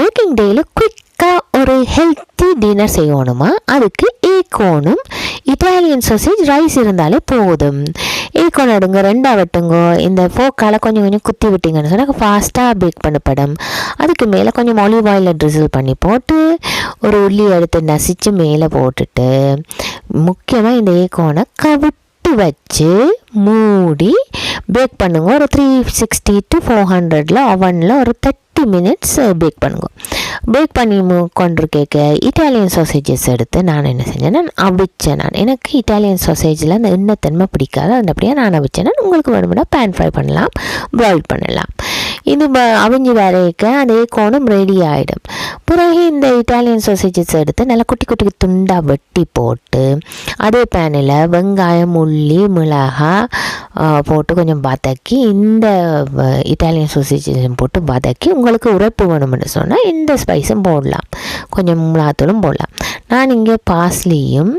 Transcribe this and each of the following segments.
Working டேயில் குயிக்காக ஒரு ஹெல்த்தி டின்னர் செய்யணுமா? அதுக்கு ஏக்கோனும் இட்டாலியன் சாசேஜ் ரைஸ் இருந்தாலே போதும். ஏக்கோன் எடுங்க ரெண்டாக வெட்டுங்க. இந்த ஃபோக்கால் கொஞ்சம் கொஞ்சம் குத்தி விட்டிங்கன்னு சொன்னால் ஃபாஸ்ட்டாக பேக் பண்ணப்படும் அதுக்கு மேலே கொஞ்சம் ஒலிவ் ஆயிலில் ட்ரிசில் பண்ணி போட்டு ஒரு உள்ளி எடுத்து நசிச்சு மேலே போட்டுட்டு முக்கியமாக இந்த ஏக்கோனை கவிட்டு வச்சு மூடி பேக் பண்ணுங்க. ஒரு த்ரீ சிக்ஸ்டி டு ஃபோர் ஹண்ட்ரடில் அவனில் ஒரு தேர்ட்டி மினிட்ஸ் பேக் uh, பண்ணுங்க. பேக் பண்ணி கொண்டு கேட்க இட்டாலியன் சாசேஜஸ் எடுத்து நான் என்ன செஞ்சேன்னா அவிச்சேன் நான். எனக்கு இட்டாலியன் சாசேஜில் அந்த எண்ணெய்த்தன்மை பிடிக்காது. அந்த அப்படியே நான் அவிச்சேன்னா உங்களுக்கு வேணும்னா பேன் ஃப்ரை பண்ணலாம் பாயில் பண்ணலாம். இது அவிஞ்சு வரைக்க அதே கோணம் ரெடி ஆகிடும் பிறகு இந்த இட்டாலியன் சாசேஜஸ் எடுத்து நல்லா குட்டி குட்டி துண்டாக வெட்டி போட்டு அதே பேனில் வெங்காயம் உள்ளி மிளகாய் போட்டு கொஞ்சம் வதக்கி இந்த இட்டாலியன் சாசேஜஸும் போட்டு வதக்கி உங்களுக்கு உரப்பு வேணும்னு சொன்னால் இந்த ஸ்பைஸும் போடலாம் கொஞ்சம் மிளகாத்தூளும் போடலாம் நான் இங்கே பாஸ்லியும்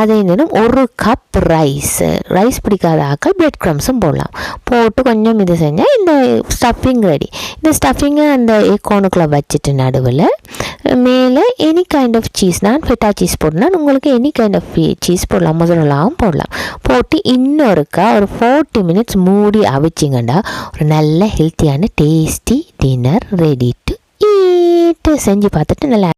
அதே நேரம் ஒரு கப் ரைஸ் ரைஸ் பிடிக்காத ஆக்கள் பிரெட் க்ரம்ஸும் போடலாம். போட்டு கொஞ்சம் இது செஞ்சால் இந்த ஸ்டஃபிங் ரெடி இந்த ஸ்டஃபிங்கை அந்த ஏக்கோனுக்குள்ளே வச்சுட்டு நடுவில் மேலே எனி கைண்ட் ஆஃப் சீஸ் நான் ஃபெட்டா சீஸ் போடனா உங்களுக்கு எனி கைண்ட் ஆஃப் சீஸ் போடலாம் மொசரலாவும் போடலாம். போட்டு இன்னொருக்கா ஒரு ஃபோர்ட்டி மினிட்ஸ் மூடி அவிச்சிங்கண்டா ஒரு நல்ல ஹெல்த்தியான டேஸ்டி டின்னர் ரெடி டு ஈட்டு செஞ்சு பார்த்துட்டு நல்லா